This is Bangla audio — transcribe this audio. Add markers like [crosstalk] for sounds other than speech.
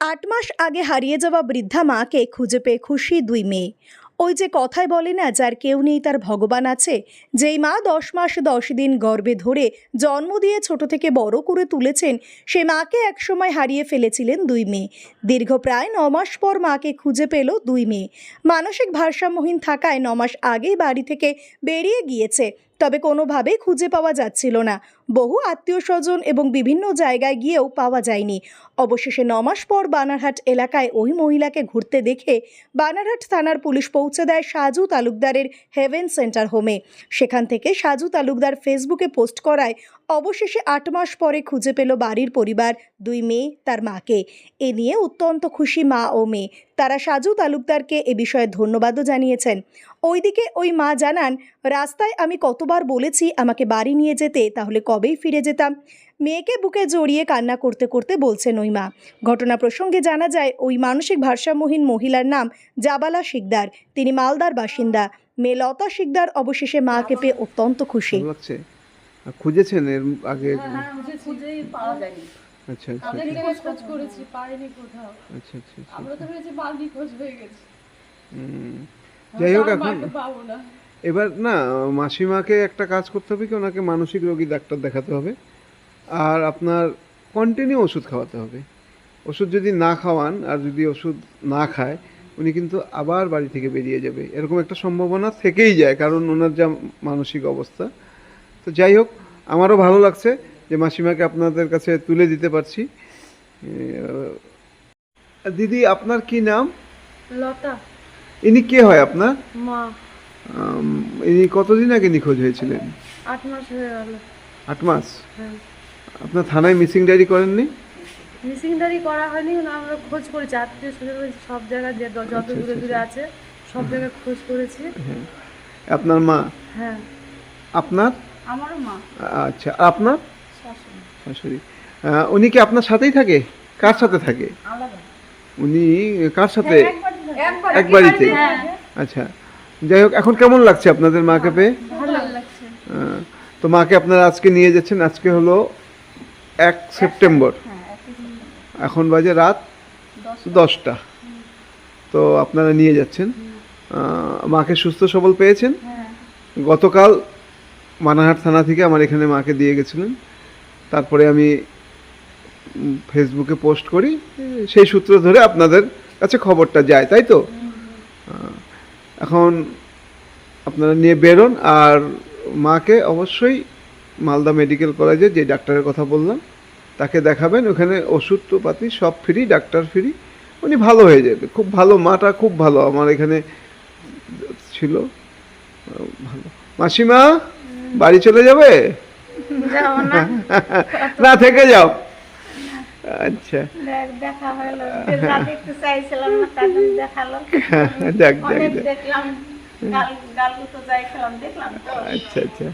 আট মাস আগে হারিয়ে যাওয়া বৃদ্ধা মাকে খুঁজে পেয়ে খুশি দুই মেয়ে। ওই যে কথায় বলে না, যার কেউ নেই, তার ভগবান আছে। যেই মা দশ মাস দশ দিন গর্বে ধরে জন্ম দিয়ে ছোট থেকে বড় করে তুলেছেন, সে মাকে একসময় হারিয়ে ফেলেছিলেন দুই মেয়ে। দীর্ঘ প্রায় ন মাস পর মাকে খুঁজে পেল দুই মেয়ে। মানসিক ভারসাম্যহীন থাকায় ন মাস আগেই বাড়ি থেকে বেরিয়ে গিয়েছে। তবে কোনোভাবেই খুঁজে পাওয়া যাচ্ছিল না। বহু আত্মীয় স্বজন এবং বিভিন্ন জায়গায় গিয়েও পাওয়া যায়নি। অবশেষে নমাস পর বানারহাট এলাকায় ওই মহিলাকে ঘুরতে দেখে বানারহাট থানার পুলিশ পৌঁছে দেয় সাজু তালুকদারের হেভেন সেন্টার হোমে। সেখান থেকে সাজু তালুকদার ফেসবুকে পোস্ট করায় অবশেষে আট মাস পরে খুঁজে পেল বাড়ির পরিবার, দুই মেয়ে, তার মাকে। এ নিয়ে অত্যন্ত খুশি মা ও মেয়ে। তারা সাজু তালুকদারকে এ বিষয়ে ধন্যবাদও জানিয়েছেন। ওইদিকে ওই মা জানান রাস্তায় আমি কতবার বলেছি আমাকে বাড়ি নিয়ে যেতে তাহলে কবেই ফিরে যেতাম? মেয়েকে বুকে জড়িয়ে কান্না করতে করতে বলছেন ওই মা। ঘটনা প্রসঙ্গে জানা যায় ওই মানসিক ভারসাম্যহীন মহিলার নাম জাবালা শিকদার। তিনি মালদার বাসিন্দা। মেয়ে লতা শিকদার অবশেষে মাকে পেয়ে অত্যন্ত খুশি। খুঁজেছেন এর আগে? খুঁজেই পাওয়া যায়নি। আচ্ছা আচ্ছা অনেক জায়গায় খোঁজ করেছি পাইনি কোথাও। আচ্ছা আচ্ছা আচ্ছা। আমরা তো ভেবেছি বালদি খোঁজ হয়ে গেছে। যাই হোক এখন পাবো না। এবার না মাসিমাকে একটা কাজ করতে হবে কি ওনাকে মানসিক রোগী ডাক্তার দেখাতে হবে। আর আপনার কন্টিনিউ ওষুধ খাওয়াতে হবে। ওষুধ যদি না খাওয়ান আর যদি ওষুধ না খায় উনি কিন্তু আবার বাড়ি থেকে বেরিয়ে যাবে। এরকম একটা সম্ভাবনা থেকেই যায় কারণ ওনার যা মানসিক অবস্থা। তো যাই হোক আমারও ভালো লাগছে। যে মাসিমাকে আপনাদের কাছে তুলে দিতে পারছি। দিদি আপনার কি নাম? লতা। ইনি কে হয় আপনার? মা। ইনি কতদিন আগে নিখোঁজ হয়েছিলেন? আট মাস হয়ে গেল। আট মাস? হ্যাঁ। আপনার থানায় মিসিং ডায়েরি করেননি? মিসিংদারি করা হয়নি আমরা খোঁজ করেছি। আত্মীয় স্বজন সব জায়গায় যে যত দূরে দূরে আছে সব জায়গায় খোঁজ করেছি। হ্যাঁ। আপনার মা? হ্যাঁ। আপনার? আমারও মা। আচ্ছা আপনার? শাশুড়ি উনি কি আপনার সাথেই থাকে? কার সাথে থাকে? উনি কার সাথে? একবার এক বাড়িতে? হ্যাঁ। আচ্ছা। যাই হোক এখন কেমন লাগছে আপনাদের মাকে পেয়ে? ভালো লাগছে। আহ, তো মাকে আপনারা আজকে নিয়ে যাচ্ছেন। আজকে হলো এক সেপ্টেম্বর। হ্যাঁ এখন বাজে রাত দশটা। তো আপনারা নিয়ে যাচ্ছেন। মাকে সুস্থ সবল পেয়েছেন। হ্যাঁ। গতকাল মানাহাট থানা থেকে আমার এখানে মাকে দিয়ে গেছিলেন। তারপরে আমি ফেসবুকে পোস্ট করি সেই সূত্র ধরে আপনাদের কাছে খবরটা যায়, তাই তো? এখন আপনারা নিয়ে বেরোন, আর মাকে অবশ্যই মালদা মেডিকেল কলেজে যে ডাক্তারের কথা বললাম, তাকে দেখাবেন, ওখানে ওষুধপাতি সব ফ্রি, ডাক্তার ফ্রি, উনি ভালো হয়ে যাবে, খুব ভালো, মাটা খুব ভালো, আমার এখানে ছিল ভালো। মাসিমা, বাড়ি চলে যাবে যাব? না। [laughs] না থেকে যাও। আচ্ছা। দেখ দেখা হলো। একটু চাইছিলাম না জন্য দেখাল। [laughs] যাক যাক দেখলাম গাল গালু তো যাই খেলাম দেখলাম তো। আচ্ছা আচ্ছা।